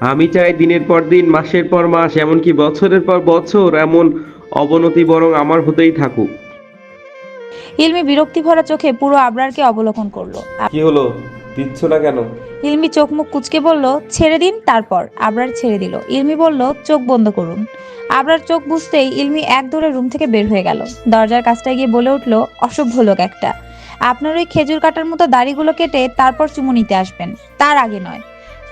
আমি চাই দিনের পর দিন মাসের পর মাস এমনকি বছরের পর বছর এমন অবনতি বরং আমার হতেই থাকুক। ইলমি বিরক্তি ভরা চোখে পুরো আবরারকে অবলোকন করল। কি হলো? দিচ্ছ না কেন? ইলমি চোখ মুখ কুচকে বলল ছেড়ে দিন তারপর। আবরার ছেড়ে দিল। ইলমি বলল চোখ বন্ধ করুন। আবরার চোখ বুঝতেই ইলমি এক দৌড়ে রুম থেকে বের হয়ে গেল। দরজার কাছটায় গিয়ে বলে উঠল অসভ্য লোক একটা। আপনার ওই খেজুর কাটার মতো দাড়িগুলো কেটে তারপর চুমু নিতে আসবেন। তার আগে নয়।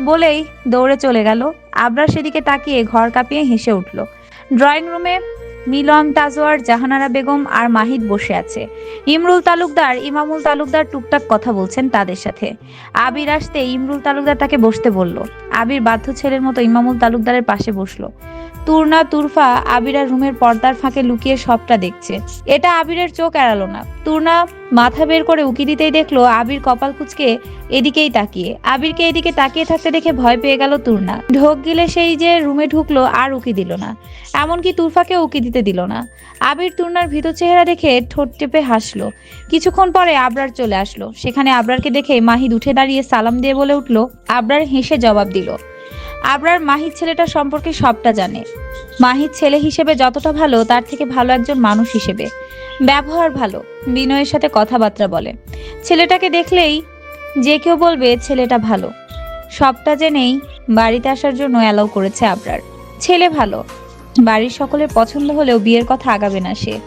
বলেই দৌড়ে চলে গেল। আবরার সেদিকে তাকিয়ে ঘর কাঁপিয়ে হেসে উঠল। ড্রয়িং রুমে মিলন তাজওয়ার, জাহানারা বেগম আর মাহিদ বসে আছে। ইমরুল তালুকদার, ইমামুল তালুকদার টুকটাক কথা বলছেন তাদের সাথে। আবির আসতে ইমরুল তালুকদার তাকে বসতে বলল। আবির বাধ্য ছেলের মতো ইমামুল তালুকদারের পাশে বসল। তুরনা, তুরফা আবিরার রুমের পর্দার ফাঁকে লুকিয়ে সবটা দেখছে। এটা আবিরের চোখ এড়ালো না। তুরনা মাথা বের করে উকি দিতেই দেখল আবির কপাল কুচকে এদিকেই তাকিয়ে। আবিরকে এদিকে তাকিয়ে থাকতে দেখে ভয় পেয়ে গেল তুরনা। ঢোক গিলে সেই যে রুমে ঢুকলো আর উকি দিল না। এমনকি তুরফাকে উকি দিতে দিল না। আবির তুরনার ভিতর চেহারা দেখে ঠোঁট টেপে হাসলো। কিছুক্ষণ পরে আবরার চলে আসলো। সেখানে আবরারকে দেখে মাহিদ উঠে দাঁড়িয়ে সালাম দিয়ে বলে উঠল, আবরার হেসে জবাব দিল। আবরার মাহিদ ছেলেটা সম্পর্কে সবটা জানে। মাহিদ ছেলে হিসেবে যতটা ভালো, তার থেকে ভালো একজন মানুষ হিসেবে। ব্যবহার ভালো, বিনয়ের সাথে কথাবার্তা বলে। ছেলেটাকে দেখলেই যে কেউ বলবে ছেলেটা ভালো। সবটা জেনেই বাড়িতে আসার জন্য অ্যালাউ করেছে আবরার। ছেলে ভালো, বাড়ির সকলের পছন্দ হলেও বিয়ের কথা আগাবে না সে।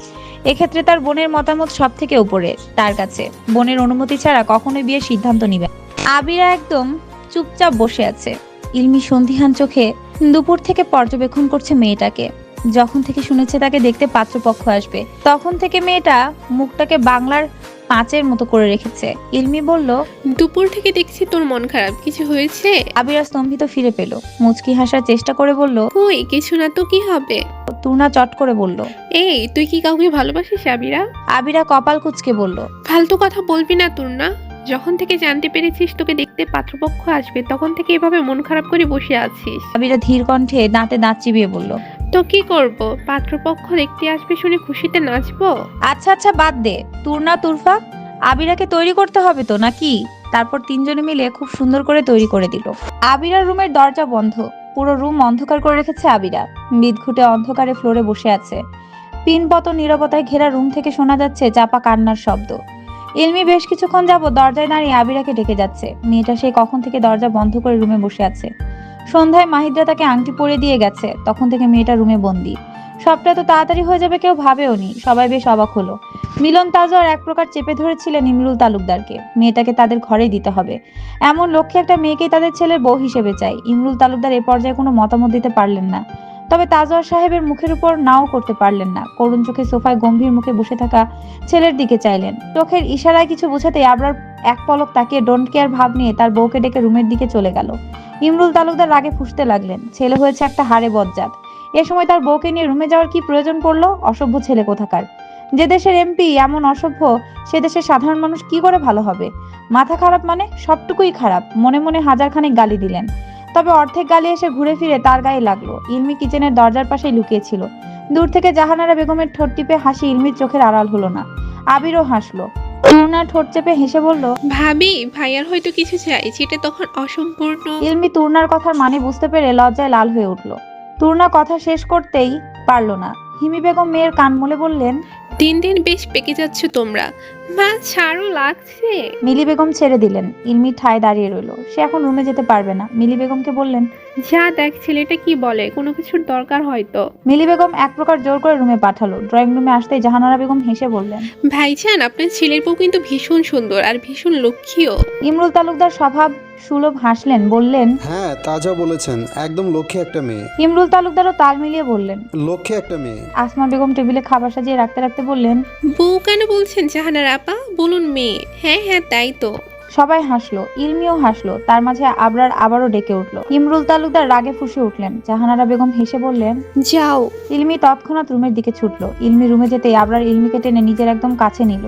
এক্ষেত্রে তার বোনের মতামত সব থেকে উপরে, তার কাছে। বোনের অনুমতি ছাড়া কখনোই বিয়ের সিদ্ধান্ত নিবে আবিরা একদম চুপচাপ বসে আছে। ইলমি সন্ধিহান চোখে দুপুর থেকে পর্যবেক্ষণ করছে মেয়েটাকে। যখন থেকে শুনেছে তাকে দেখতে পাত্রপক্ষ আসবে তখন থেকে মেয়েটা মুখটাকে বাংলার পাঁচের মতো করে রেখেছে। ইলমি বলল দুপুর থেকে দেখছি তোর মন খারাপ কিছু হয়েছে? আবিরা স্তম্ভিত ফিরে পেল। মুচকি হাসার চেষ্টা করে বলল কই কিছু না তো কি হবে? তুনা চট করে বলল এই তুই কি কাউকে ভালোবাসিস আবিরা? আবিরা কপাল কুচকে বলল ফালতু কথা বলবি না তোর না যখন থেকে জানতে পেরেছিস তোকে দেখতে পাত্রপক্ষ আসবে তখন থেকে এভাবে মন খারাপ করে বসে আছিস। আবিরা ধীর কণ্ঠে দাঁতে দাঁত চিবিয়ে বলল তো কি করব? পাত্রপক্ষ দেখতে আসবে শুনে খুশিতে নাচবো? আচ্ছা আচ্ছা বাদ দে। তুরনা তুরফা? আবিরাকে তৈরি করতে হবে তো, নাকি? তারপর তিনজনে মিলে খুব সুন্দর করে তৈরি করে দিল। আবিরার রুমের দরজা বন্ধ। পুরো রুম অন্ধকার করে রেখেছে আবিরা। বিদঘুটে অন্ধকারে ফ্লোরে বসে আছে। পিনপত নীরবতায় ঘেরা রুম থেকে শোনা যাচ্ছে চাপা কান্নার শব্দ। ইলমি বেশ কিছুক্ষণ যাব দরজায় দাঁড়িয়ে আবিরাকে ডেকে যাচ্ছে। মেয়েটা সে কখন থেকে দরজা বন্ধ করে রুমে বসে আছে। সন্ধ্যায় মাহিদ্রা তাকে আংটি পরে দিয়ে গেছে। তখন থেকে মেয়েটা রুমে বন্দি। সবটা তো তাড়াতাড়ি হয়ে যাবে, কেউ ভাবেও নি। সবাই বেশ অবাক হলো। মিলন তাজওয়ার এক প্রকার চেপে ধরেছিলেন ইমরুল তালুকদারকে। মেয়েটাকে তাদের ঘরে দিতে হবে। এমন লক্ষ্যে একটা মেয়েকেই তাদের ছেলের বউ হিসেবে চাই। ইমরুল তালুকদার এ পর্যায়ে কোনো মতামত দিতে পারলেন না। তবে তাজওয়ার সাহেবের মুখের উপর নাও করতে পারলেন না। করুণ চোখে সোফায় গম্ভীর মুখে বসে থাকা ছেলের দিকে চাইলেন। চোখের ইশারায় কিছু বোঝাতেই আবরার এক পলক তাকিয়ে ডোন্ট কেয়ার ভাব নিয়ে তার বউকে ডেকে রুমের দিকে চলে গেল। ইমরুল তালুকদার রাগে ফুসতে লাগলেন। ছেলে হয়েছে একটা হাড়ে বজ্জাত। এ সময় তার বউকে নিয়ে রুমে যাওয়ার কি প্রয়োজন পড়ল? অসভ্য ছেলে কোথাকার? যে দেশের এমপি এমন অসভ্য, সে দেশের সাধারণ মানুষ কি করে ভালো হবে? মাথা খারাপ মানে সবটুকুই খারাপ। মনে মনে হাজার খানেক গালি দিলেন। তবে অর্ধেক গালি এসে ঘুরে ফিরে তার গায়ে লাগল। ইলমি কিচেনের দরজার পাশেই লুকিয়েছিল। দূর থেকে জাহানারা বেগমের ঠোঁট টিপে হাসি ইলমির চোখের আড়াল হলো না। আবিরও হাসলো। ঠোঁট চেপে হেসে বলল ভাবি ভাইয়ার হয়তো কিছু চাই তখন অসম্পূর্ণ। ইলমি তুর্নার কথার মানে বুঝতে পেরে লজ্জায় লাল হয়ে উঠল। তুর্না কথা শেষ করতেই পারল না। হিমি বেগম মেয়ের কান মলে বললেন দিন দিন বেশ পেকে যাচ্ছ তোমরা। মা ছাড়ো লাগছে। মিলি বেগম ছেড়ে দিলেন। ইলমি ঠায় দাঁড়িয়ে রইল। সে এখন রুমে যেতে পারবে না। মিলি বেগমকে বললেন যা দেখ ছেলেটা কি বলে? কোনো কিছুর দরকার হয়তো। মিলি বেগম এক প্রকার জোর করে রুমে পাঠালো। ড্রয়িং রুমে আসতেই জাহানারা বেগম হেসে বললেন ভাইজান আপনার ছেলের বউ কিন্তু ভীষণ সুন্দর আর ভীষণ লক্ষ্মীও। ইমরুল তালুকদার স্বভাব সুলভ হাসলেন বললেন হ্যাঁ তা যা বলেছেন একদম লক্ষ্যে একটা মেয়ে। ইমরুল তালুকদারও তাল মিলিয়ে বললেন লক্ষ্যে একটা মেয়ে। আসমা বেগম টেবিলে খাবার সাজিয়ে রাখতে রাখতে বললেন বউ কেন বলছেন জাহানার? আপা বলুন মেয়ে। হ্যাঁ হ্যাঁ তাই তো। সবাই হাসলো ইলমিও হাসলো তার মাঝে আবরার আবারও ডেকে উঠল। ইমরুল তালুকদার রাগে ফুসে উঠলেন। জাহানারা বেগম হেসে বললেন যাও। ইলমি তৎক্ষণাৎ রুমের দিকে ছুটলো। ইলমি রুমে যেতেই আবরার ইলমিকে টেনে নিজের একদম কাছে নিল।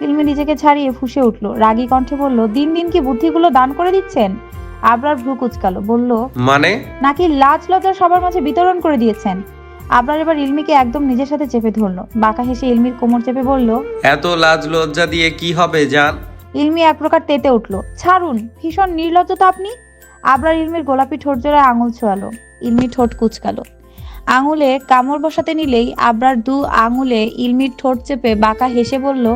ইলমি নিজেকে ছাড়িয়ে ফুসে উঠল। রাগী কণ্ঠে বলল দিন দিন কি বুদ্ধিগুলো দান করে দিচ্ছেন? আবরার ভ্রু কুচকালো বলল মানে? নাকি লাজ লজ্জা সবার মাঝে বিতরণ করে দিয়েছেন? আবরার এবার ইলমিকে একদম নিজের সাথে চেপে ধরলো। বাঁকা হেসে ইলমির কোমর চেপে বলল এত লাজ লজ্জা দিয়ে কি হবে জান? ইলমি এক প্রকার তেতে উঠল ছাড়ুন ভীষণ নির্লজ্জ তো আপনি? আবরার ইলমির গোলাপি ঠোঁট জোড়ায় আঙুল ছোঁয়ালো। ইলমি ঠোঁট কুচকালো। আঙুলে কামড় বসাতে নিলেই আবরার দু আঙুলে ইলমির ঠোঁট চেপে বাঁকা হেসে বলল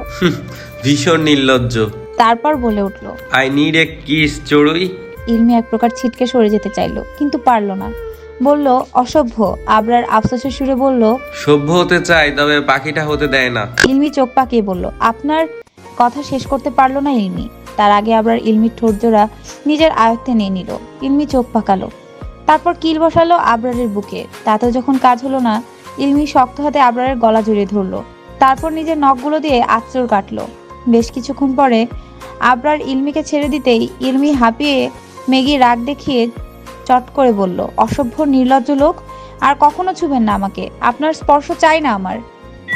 ভীষণ নির্লজ্জ। তারপর বলে উঠল আই নিড এ কিস চড়ুই? ইলমি এক প্রকার ছিটকে সরে যেতে চাইলো কিন্তু পারল না। বলল অসভ্য। আবরার আফসোসের সুরে বলল সভ্য হতে চাই তবে পাখিটা হতে দেয় না। ইলমি চোখ পাকিয়ে বলল আপনার কথা শেষ করতে পারল না ইলমি। তার আগে আবার ইলমির ঠোঁট জোড়া নিজের আয়ত্তে নিয়ে নিল। ইলমি চোখ পাকালো। তারপর কিল বসালো আবরারের বুকে। তাতেও যখন কাজ হলো না ইলমি শক্ত হাতে আবরারের গলা জড়িয়ে ধরলো। তারপর নিজের নখগুলো দিয়ে আঁচড় কাটলো। বেশ কিছুক্ষণ পরে আবরার ইলমিকে ছেড়ে দিতেই ইলমি হাঁপিয়ে মেগি রাগ দেখিয়ে চট করে বলল, অসভ্য, নির্লজ্জ লোক? আর কখনো ছুবেন না আমাকে। আপনার স্পর্শ চাই না আমার।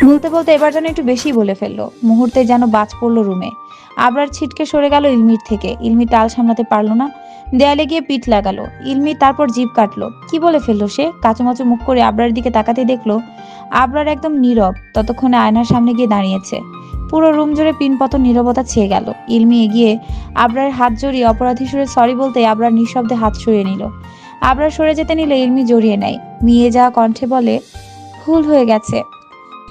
বলতে বলতে এবার যেন একটু বেশি বলে ফেলল। মুহূর্তে যেন বাজ পড়ল রুমে। আবরার ছিটকে সরে গেল ইলমির থেকে। ইলমি তাল সামলাতে পারল না। দেয়ালে গিয়ে পিঠ লাগালো। ইলমি তারপর জিভ কাটলো। কি বলে ফেলল সে? কাচুমাচু মুখ করে আবরার দিকে তাকাতে দেখল, আবরার একদম নীরব। ততক্ষণে আয়নার সামনে গিয়ে দাঁড়িয়েছে। পুরো রুম জুড়ে পিনপতন নীরবতা ছেয়ে গেল। ইলমি এগিয়ে আবরার হাত জড়িয়ে অপরাধী সুরে সরি বলতে আবরার নিঃশব্দে হাত সরিয়ে নিল। আবরার সরে যেতে নিলে ইলমি জড়িয়ে নেয়। মিয়ে যাওয়া কণ্ঠে বলে, ভুল হয়ে গেছে।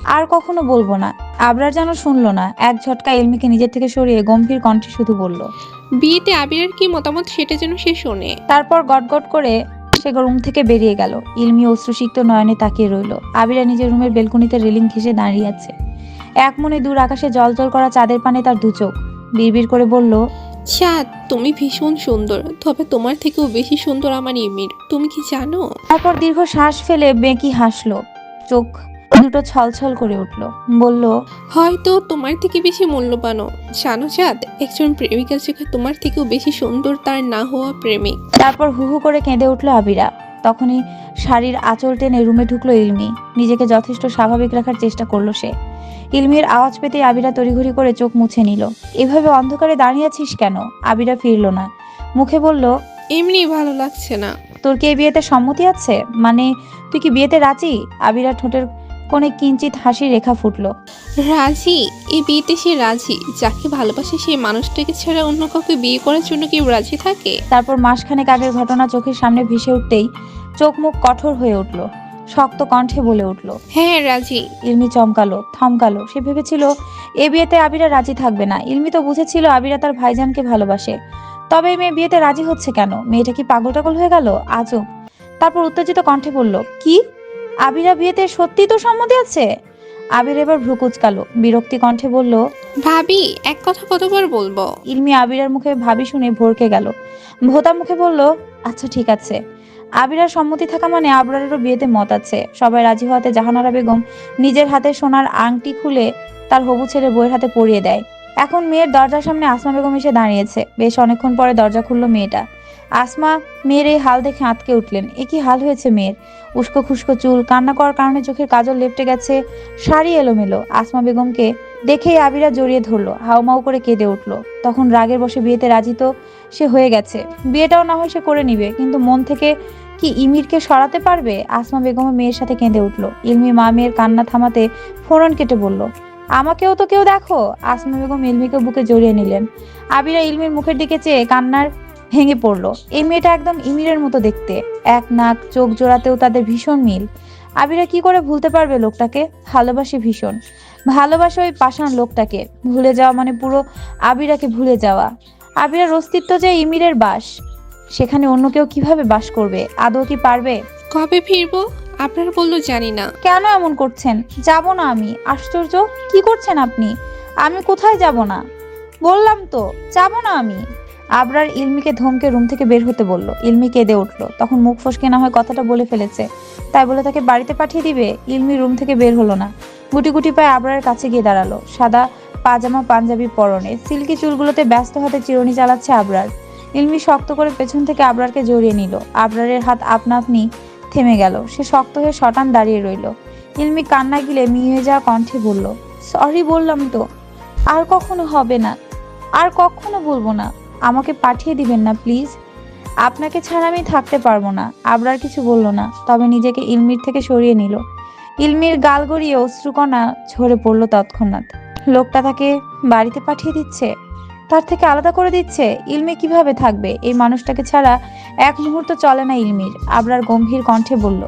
আর কখনো বলব না। আবরার যেন শুনলো না, এক ঝটকা ইলমিকে নিজের থেকে সরিয়ে গম্ভীর কণ্ঠে শুধু বলল বিয়েতে আবিরের কি মতামত সেটা যেন সে শোনে। তারপর গটগট করে সে রুম থেকে বেরিয়ে গেল। ইলমি অশ্রুসিক্ত নয়নে তাকিয়ে রইল। আবিরা নিজের রুমের বেলকনিতে রেলিং ঘেসে দাঁড়িয়ে আছে। এক মনে দূর আকাশে জল জল করা চাঁদের পানে তার দু চোখ। বিড়বিড় করে বলল চাঁদ তুমি ভীষণ সুন্দর তবে তোমার থেকেও বেশি সুন্দর আমার ইমির তুমি কি জানো? তারপর দীর্ঘ শ্বাস ফেলে বেঁকি হাসলো। চোখ দুটো ছলছল করে উঠল। বলল হয়তো তোমার থেকে বেশি মূল্যবানও জানো চাঁদ একজন প্রেমিকা যেখানে তোমার থেকেও বেশি সুন্দর তার না হওয়া প্রেমিক। তারপর হু হু করে কেঁদে উঠল আবিরা। তখনই শাড়ির আঁচল টেনে রুমে ঢুকলো ইলমি। নিজেকে যথেষ্ট স্বাভাবিক রাখার চেষ্টা করল সে। ইলমির আওয়াজ পেতে আবিরা তড়িঘড়ি করে চোখ মুছে নিল। এভাবে অন্ধকারে দাঁড়িয়ে আছিস কেন? আবিরা ফিরল না। মুখে বলল এমনি ভালো লাগছে না। তোর কি এই বিয়েতে সম্মতি আছে? মানে তুই কি বিয়েতে রাজি? আবিরা ঠোঁটের কোণে কিঞ্চিত হাসি রেখা ফুটলো। রাজি এই বিয়েতে সে রাজি। যাকে ভালোবাসে সেই মানুষটাকে ছাড়া অন্য কাউকে বিয়ে করার জন্য কেউ রাজি থাকে? তারপর মাসখানেক আগের ঘটনা চোখের সামনে ভেসে উঠতেই চোখ মুখ কঠোর হয়ে উঠল। শক্ত কণ্ঠে বলে উঠল হ্যাঁ রাজি। ইলমি চমকালো থমকালো। সে ভেবেছিল এ বিয়েতে আবিরা রাজি থাকবে না। ইলমি তো বুঝেছিল আবিরা তার ভাইজানকে ভালোবাসে। তবে এই মেয়ে বিয়েতে রাজি হচ্ছে কেন? মেয়েটা কি পাগল টাগল হয়ে গেল? আজও। তারপর উত্তেজিত কণ্ঠে বলল কি? আবিরা বিয়েতে সত্যি তো সম্মতি আছে? আবির এবার ভ্রু কুচকালো বিরক্তি কণ্ঠে বলল ভাবি এক কথা কতবার বলব? ইলমি আবিরার মুখে ভাবি শুনে ভরকে গেল। ভোতা মুখে বলল আচ্ছা ঠিক আছে। আবিরার সম্মতি থাকা মানে আবরারেরও বিয়েতে মত আছে। সবাই রাজি হওয়াতে জাহানারা বেগম নিজের হাতে সোনার আংটি খুলে তার হবু ছেলে বইয়ের হাতে পরিয়ে দেয়। এখন মেয়ের দরজার সামনে আসমা বেগম এসে দাঁড়িয়েছে। বেশ অনেকক্ষণ পরে দরজা খুললো মেয়েটা। আসমা, মেয়ের এই হাল দেখে আঁতকে উঠলেন। এ কি হাল হয়েছে মেয়ের। উস্কো খুস্কো চুল, কান্না করার কারণে চোখের কাজল লেপটে গেছে। শাড়ি এলোমেলো। আসমা বেগমকে দেখেই আবিরা জড়িয়ে ধরলো, হাউমাউ করে কেঁদে উঠল। তখন রাগের বসে বিয়েতে রাজি তো সে হয়ে গেছে। বিয়েটাও না হয় সে করে নিবে, কিন্তু মন থেকে কি ইমিরকে সরাতে পারবে? আসমা বেগম মেয়ের সাথে কেঁদে উঠল। ইলমি মা মেয়ের কান্না থামাতে ফোরন কেটে বলল, আমাকেও তো কেউ দেখো? আসমা বেগম ইলমিকে বুকে জড়িয়ে নিলেন। আবিরা ইলমির মুখের দিকে চেয়ে কান্নার ভেঙে পড়ল। এই মেয়েটা একদম ইমিরের মতো দেখতে। এক নাক চোখ জোড়াতেও তাদের ভীষণ মিল। আবিরা কি করে ভুলতে পারবে লোকটাকে? ভালোবাসে ভীষণ। ভালোবাসে ওই পাষাণ লোকটাকে। ভুলে যাওয়া মানে পুরো আবিরাকে ভুলে যাওয়া। আবিরার অস্তিত্ব যে ইমিরের বাস। সেখানে অন্য কেউ কীভাবে বাস করবে? আদৌ কি পারবে? কবে ফিরবো? আপনার বলল জানি না। কেন এমন করছেন? যাব না আমি। আশ্চর্য? কি করছেন আপনি? আমি কোথায় যাব না? বললাম তো যাব না আমি। আবরার ইলমিকে ধমকে রুম থেকে বের হতে বলল। ইলমি কেঁদে উঠল। তখন মুখ ফসকে না হয় কথাটা বলে ফেলেছে। তাই বলে তাকে বাড়িতে পাঠিয়ে দিবে? ইলমি রুম থেকে বের হলো না। গুটি গুটি পায়ে আবরারের কাছে গিয়ে দাঁড়াল। সাদা পাজামা, পাঞ্জাবি পরনে, সিল্কি চুলগুলোতে ব্যস্ত হাতে চিরুনি চালাচ্ছে আবরার। ইলমি শক্ত করে পেছন থেকে আবরারকে জড়িয়ে নিল। আবরারের হাত আপনা আপনি থেমে গেল। সে শক্ত হয়ে শটান দাঁড়িয়ে রইল। ইলমি কান্না গিলে মিয়ে যাওয়া কণ্ঠে বলল, সরি বললাম তো। আর কখনো হবে না। আর কখনো বলব না। আমাকে পাঠিয়ে দিবেন না প্লিজ। আপনাকে ছাড়া আমি থাকতে পারব না। আবরার কিছু বলল না তবে নিজেকে ইলমির থেকে সরিয়ে নিল। ইলমির গাল গড়িয়ে অশ্রুকণা ঝরে পড়ল তৎক্ষণাৎ। লোকটা তাকে বাড়িতে পাঠিয়ে দিচ্ছে? তার থেকে আলাদা করে দিচ্ছে? ইলমি কীভাবে থাকবে? এই মানুষটাকে ছাড়া এক মুহূর্ত চলে না ইলমির। আবরার গম্ভীর কণ্ঠে বলল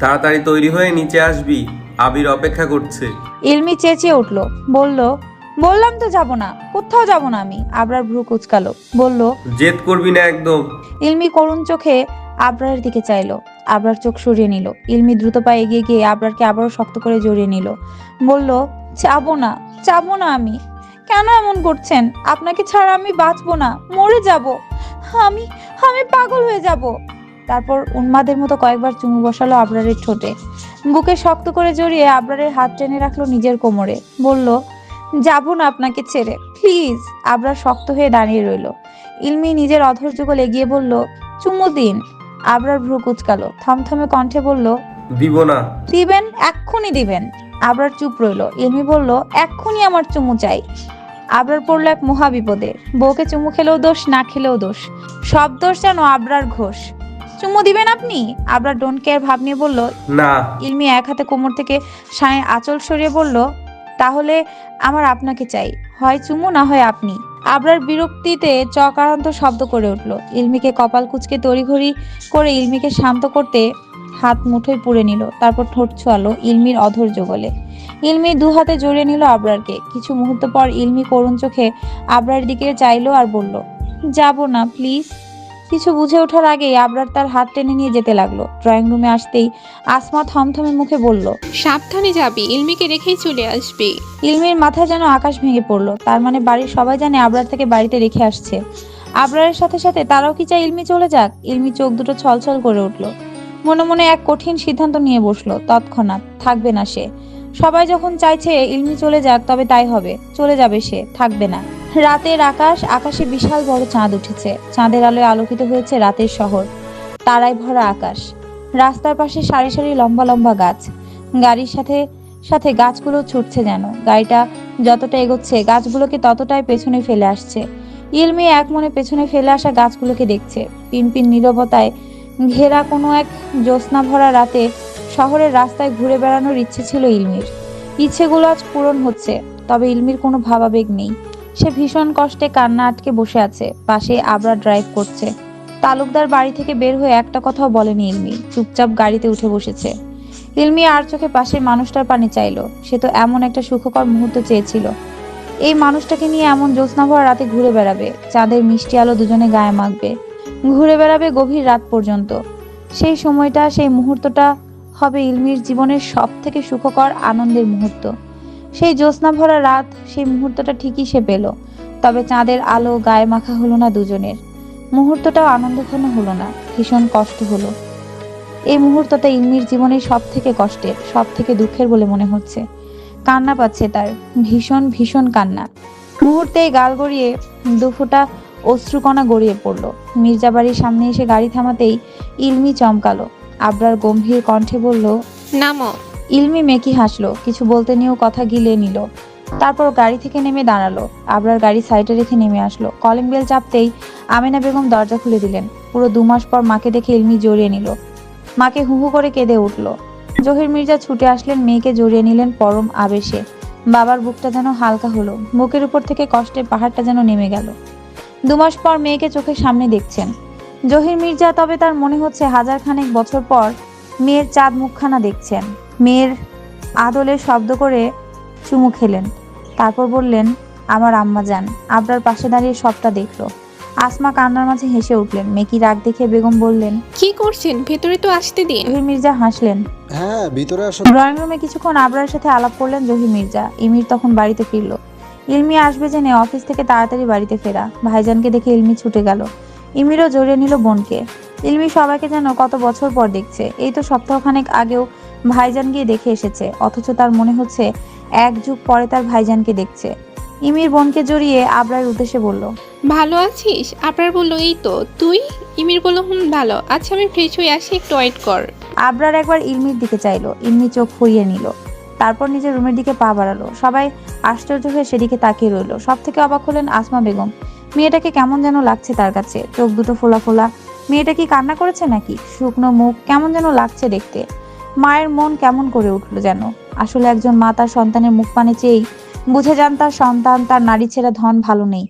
তাড়াতাড়ি তৈরি হয়ে নিচে আসবি। আবির অপেক্ষা করছে। ইলমি চেঁচিয়ে উঠল বলল বললাম তো যাব না কোথাও যাব না আমি। আবরার ভ্রু কুচকালো বলল জেদ করবি না একদম। ইলমি করুণ চোখে আবরারের দিকে চাইলো। আবরার চোখ সরিয়ে নিল। ইলমি দ্রুত পায়ে এগিয়ে গিয়ে আবরারকে আবারও শক্ত করে জড়িয়ে নিল। বলল যাব না যাব না আমি। কেন এমন করছেন? আপনাকে ছাড়া আমি বাঁচবো না মরে যাব। আমি আমি পাগল হয়ে যাব। তারপর উন্মাদের মতো কয়েকবার চুমু বসালো আবরারের ঠোঁটে। বুকে শক্ত করে জড়িয়ে আবরারের হাত টেনে রাখল নিজের কোমরে। বলল যাব না আপনাকে ছেড়ে। প্লিজ আবরার শক্ত হয়ে দাঁড়িয়ে রইল। ইলমি নিজের অধৈর্য যুগল এগিয়ে বলল চুমু দিন। আবরার ভ্রু কুচকালো থমথমে কণ্ঠে বলল দিব না। দিবেন? এক্ষুনি দিবেন। আবরার চুপ রইল। ইলমি বলল এক্ষুনি আমার চুমু চাই। আবরার পড়ল এক মহা বিপদে বউকে চুমু খেলেও দোষ না খেলেও দোষ। সব দোষ যেন আবরার ঘোষ। চুমু দিবেন আপনি? আবরার ডোন্ট কেয়ার ভাব নিয়ে বলল না। ইলমি এক হাতে কোমর থেকে সায় আঁচল সরিয়ে বলল তাহলে আমার আপনাকে চাই। হয় চুমু, না হয় আপনি। আবরার বিরক্তিতে চকারান্ত শব্দ করে উঠল। ইলমিকে কপাল কুচকে তড়িঘড়ি করে ইলমিকে শান্ত করতে হাত মুঠোয় পুড়ে নিল। তারপর ঠোঁট ছোয়ালো ইলমির অধৈর্য গলে ইলমি দু হাতে জড়িয়ে নিল আবরারকে। কিছু মুহূর্ত পর ইলমি করুণ চোখে আবরার দিকে চাইলো আর বলল, যাব না, প্লিজ। কিছু বুঝে ওঠার আগেই আবরার তার হাত টেনে নিয়ে যেতে লাগল। ড্রয়িং রুমে আসতেই আসমা থমথমে মুখে বলল সাবধানে যাবি ইলমিকে রেখেই চলে আসবি। ইলমির মাথায় যেন আকাশ ভেঙে পড়ল তার মানে বাড়ির সবাই জানে আবরার থেকে বাড়িতে রেখে আসছে। আবরারের সাথে সাথে তারাও কি চায় ইলমি চলে যাক? ইলমি চোখ দুটো ছলছল করে উঠল। মনে মনে এক কঠিন সিদ্ধান্ত নিয়ে বসল তৎক্ষণাৎ থাকবে না সে। সবাই যখন চাইছে ইলমি চলে যাক তবে তাই হবে চলে যাবে সে থাকবে না। রাতের আকাশ, আকাশে বিশাল বড় চাঁদ উঠেছে। চাঁদের আলোয় আলোকিত হয়েছে রাতের শহর, তারায় ভরা আকাশ। রাস্তার পাশে সারি সারি লম্বা লম্বা গাছ। গাড়ির সাথে সাথে গাছগুলো ছুটছে যেন। গাড়িটা যতটা এগোচ্ছে, গাছগুলোকে ততটাই পেছনে ফেলে আসছে। ইলমি এক মনে পেছনে ফেলে আসা গাছগুলোকে দেখছে। পিনপিন নীরবতায় ঘেরা কোনো এক জ্যোৎস্না ভরা রাতে শহরের রাস্তায় ঘুরে বেড়ানোর ইচ্ছে ছিল ইলমির। ইচ্ছেগুলো আজ পূরণ হচ্ছে, তবে ইলমির কোনো ভাবাবেগ নেই। সে ভীষণ কষ্টে কান্না আটকে বসে আছে। পাশে আবরা ড্রাইভ করছে। তালুকদার বাড়ি থেকে বের হয়ে একটা কথাও বলেনি ইলমি। চুপচাপ গাড়িতে উঠে বসেছে। ইলমি আর চোখে পাশের মানুষটার পানি চাইলো। সে তো এমন একটা সুখকর মুহূর্ত চেয়েছিল। এই মানুষটাকে নিয়ে এমন জ্যোৎস্না ভরা রাতে ঘুরে বেড়াবে। চাঁদের মিষ্টি আলো দুজনে গায়ে মাখবে। ঘুরে বেড়াবে গভীর রাত পর্যন্ত। সেই সময়টা, সেই মুহূর্তটা হবে ইলমির জীবনের সব থেকে সুখকর আনন্দের মুহূর্ত। সেই জ্যোৎস্না ভরা রাত, সেই মুহূর্তটা ঠিকই সে পেল। তবে চাঁদের আলো গায়ে মাখা হলো না দুজনের। মুহূর্তটাও আনন্দঘন হলো না, ভীষণ কষ্ট হলো। এই মুহূর্তটা ইলমির জীবনের সব থেকে কষ্টের সব থেকে দুঃখের বলে মনে হচ্ছে। কান্না পাচ্ছে তার, ভীষণ ভীষণ কান্না। মুহূর্তে গাল গড়িয়ে দুফোঁটা অশ্রুকণা গড়িয়ে পড়ল। মির্জা বাড়ির সামনে এসে গাড়ি থামাতেই ইলমি চমকালো। আবরার গম্ভীর কণ্ঠে বলল, নামো। ইলমি মেকি হাসলো, কিছু বলতে নিয়েও কথা গিলে নিল। তারপর গাড়ি থেকে নেমে দাঁড়াল। আবরার গাড়ি সাইডে রেখে নেমে আসলো। কলিং বেল চাপতেই আমিনা বেগম দরজা খুলে দিলেন। পুরো দু মাস পর মাকে দেখে ইলমি জড়িয়ে নিল। মাকে হু হু করে কেঁদে উঠল। জহির মির্জা ছুটে আসলেন মেয়েকে জড়িয়ে নিলেন পরম আবেশে। বাবার বুকটা যেন হালকা হলো। বুকের উপর থেকে কষ্টের পাহাড়টা যেন নেমে গেল। দু মাস পর মেয়েকে চোখের সামনে দেখছেন। জহির মির্জা তবে তার মনে হচ্ছে হাজার খানেক বছর পর মেয়ের চাঁদ মুখখানা দেখছেন। মেয়ের আদলে শব্দ করে চুমু খেলেন। তারপর বললেন আমার আম্মা যান আবরার পাশে দাঁড়িয়ে সবটা দেখল। আসমা কান্নার মাঝে হেসে উঠলেন। মেকি রাগ দেখে বেগম বললেন কি করছেন? ভেতরে তো আসতে দিন। জহির মির্জা হাসলেন। হ্যাঁ ভিতরে আসো। ড্রয়িং রুমে কিছুক্ষণ আবরার সাথে আলাপ করলেন জহির মির্জা। ইমির তখন বাড়িতে ফিরল। ইলমি আসবে জেনে অফিস থেকে তাড়াতাড়ি বাড়িতে ফেরা। ভাইজানকে দেখে ইলমি ছুটে গেল। ইমিরও জড়িয়ে নিল বোনকে। ইলমি সবাইকে যেন কত বছর পর দেখছে। এই তো সপ্তাহখানেক আগেও ভাইজান গিয়ে দেখে এসেছে অথচ তার মনে হচ্ছে এক যুগ পরে তার ভাইজানকে দেখছে। ইমির বোনকে জড়িয়ে আবরার উদ্দেশ্যে বলল ভালো আছিস? আপনার বলল এই তো তুই? ইমির বলল হুম ভালো আচ্ছা আমি ফ্রেশ হয়ে আসি একটু ওয়েট কর। আবরার একবার ইলমির দিকে চাইলো ইলমি চোখ ফুরিয়ে নিল তারপর নিজের রুমের দিকে পা বাড়ালো সবাই আশ্চর্য হয়ে সেদিকে তাকিয়ে রইল সব থেকে অবাক হলেন আসমা বেগম মেয়েটাকে কেমন যেন লাগছে তার কাছে চোখ দুটো ফোলা ফোলা মেয়েটা কি কান্না করেছে নাকি? শুকনো মুখ কেমন যেন লাগছে দেখতে মায়ের মন কেমন করে উঠল যেন? আসলে একজন মা তার সন্তানের মুখ পানে চেয়েই বুঝে যান তার সন্তান, তার নারী ছেড়ে ধন ভালো নেই।